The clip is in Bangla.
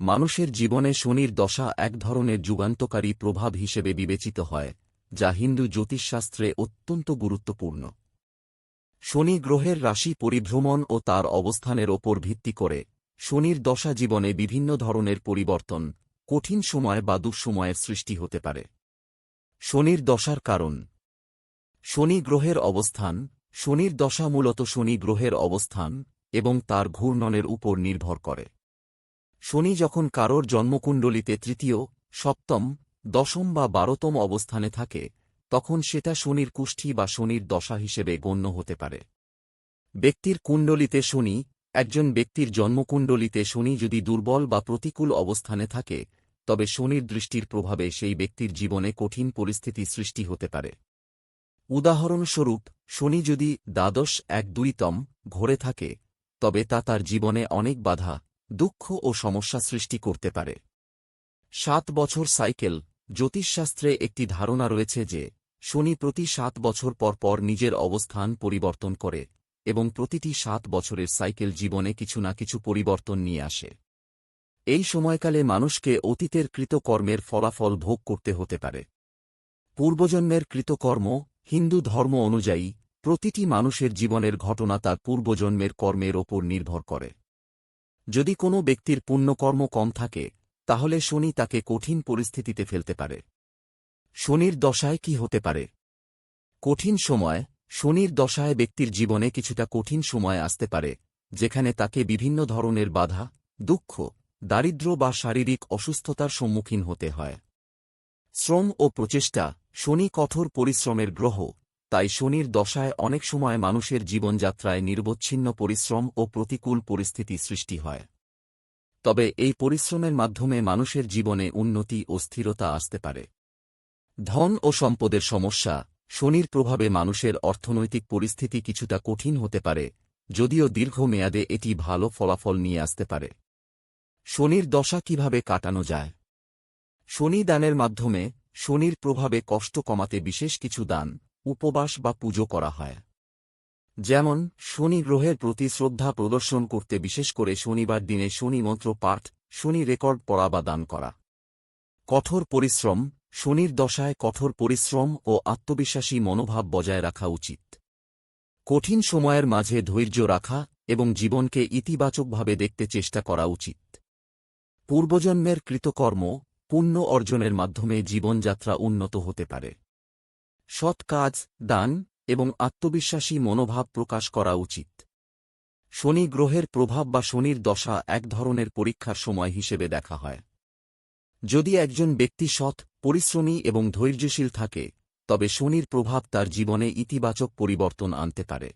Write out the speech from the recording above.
মানুষের জীবনে শনির দশা এক ধরনের যুগান্তকারী প্রভাব হিসেবে বিবেচিত হয়, যা হিন্দু জ্যোতিষশাস্ত্রে অত্যন্ত গুরুত্বপূর্ণ। শনি গ্রহের রাশি পরিভ্রমণ ও তার অবস্থানের ওপর ভিত্তি করে, শনির দশা জীবনে বিভিন্ন ধরনের পরিবর্তন, কঠিন সময় বা দুঃসময়ের সৃষ্টি হতে পারে। শনির দশার কারণ। শনি গ্রহের অবস্থান, শনির দশা মূলত শনি গ্রহের অবস্থান এবং তার ঘূর্ণনের উপর নির্ভর করে। শনি যখন কারোর জন্মকুণ্ডলিতে তৃতীয়, সপ্তম, দশম বা বারোতম অবস্থানে থাকে, তখন সেটা শনির কুষ্ঠি বা শনির দশা হিসেবে গণ্য হতে পারে। ব্যক্তির কুণ্ডলিতে শনি, একজন ব্যক্তির জন্মকুণ্ডলিতে শনি যদি দুর্বল বা প্রতিকূল অবস্থানে থাকে, তবে শনির দৃষ্টির প্রভাবে সেই ব্যক্তির জীবনে কঠিন পরিস্থিতি সৃষ্টি হতে পারে। উদাহরণস্বরূপ, শনি যদি দ্বাদশ এক দুইতম ঘরে থাকে, তবে তা তার জীবনে অনেক বাধা দুঃখ ও সমস্যা সৃষ্টি করতে পারে। সাত বছর সাইকেল, জ্যোতিষশাস্ত্রে একটি ধারণা রয়েছে যে, শনি প্রতি সাত বছর পর পর নিজের অবস্থান পরিবর্তন করে এবং প্রতিটি সাত বছরের সাইকেল জীবনে কিছু না কিছু পরিবর্তন নিয়ে আসে। এই সময়কালে মানুষকে অতীতের কৃতকর্মের ফলাফল ভোগ করতে হতে পারে। পূর্বজন্মের কৃতকর্ম, হিন্দু ধর্ম অনুযায়ী, প্রতিটি মানুষের জীবনের ঘটনা তার পূর্বজন্মের কর্মের ওপর নির্ভর করে। যদি কোনো ব্যক্তির পুণ্যকর্ম কম থাকে, তাহলে শনি তাকে কঠিন পরিস্থিতিতে ফেলতে পারে। শনির দশায় কি হতে পারে? কঠিন সময়, শনির দশায় ব্যক্তির জীবনে কিছুটা কঠিন সময় আসতে পারে, যেখানে তাকে বিভিন্ন ধরনের বাধা, দুঃখ, দারিদ্র্য বা শারীরিক অসুস্থতার সম্মুখীন হতে হয়। শ্রম ও প্রচেষ্টা, শনি কঠোর পরিশ্রমের গ্রহ তাই শনির দশায় অনেক সময় মানুষের জীবনযাত্রায় নির্বচ্ছিন্ন পরিশ্রম ও প্রতিকূল পরিস্থিতি সৃষ্টি হয়। তবে এই পরিশ্রমের মাধ্যমে মানুষের জীবনে উন্নতি ও স্থিরতা আসতে পারে। ধন ও সম্পদের সমস্যা, শনির প্রভাবে মানুষের অর্থনৈতিক পরিস্থিতি কিছুটা কঠিন হতে পারে, যদিও দীর্ঘমেয়াদে এটি ভালো ফলাফল নিয়ে আসতে পারে। শনির দশা কীভাবে কাটানো যায়? শনি দানের মাধ্যমে শনির প্রভাবে কষ্ট কমাতে বিশেষ কিছু দান উপবাস বা পুজো করা হয়। যেমন, শনি গ্রহের প্রতি শ্রদ্ধা প্রদর্শন করতে বিশেষ করে শনিবার দিনে শনি মন্ত্র পাঠ, শনি রেকর্ড পড়া বা দান করা। কঠোর পরিশ্রম, শনির দশায় কঠোর পরিশ্রম ও আত্মবিশ্বাসী মনোভাব বজায় রাখা উচিত। কঠিন সময়ের মাঝে ধৈর্য রাখা এবং জীবনকে ইতিবাচকভাবে দেখতে চেষ্টা করা উচিত। পূর্বজন্মের কৃতকর্ম, পুণ্য অর্জনের মাধ্যমে জীবনযাত্রা উন্নত হতে পারে। সৎ কাজ, দান এবং আত্মবিশ্বাসী মনোভাব প্রকাশ করা উচিত। শনি গ্রহের প্রভাব বা শনির দশা এক ধরনের পরীক্ষার সময় হিসেবে দেখা হয়। যদি একজন ব্যক্তি সৎ, পরিশ্রমী এবং ধৈর্যশীল থাকে, তবে শনির প্রভাব তার জীবনে ইতিবাচক পরিবর্তন আনতে পারে।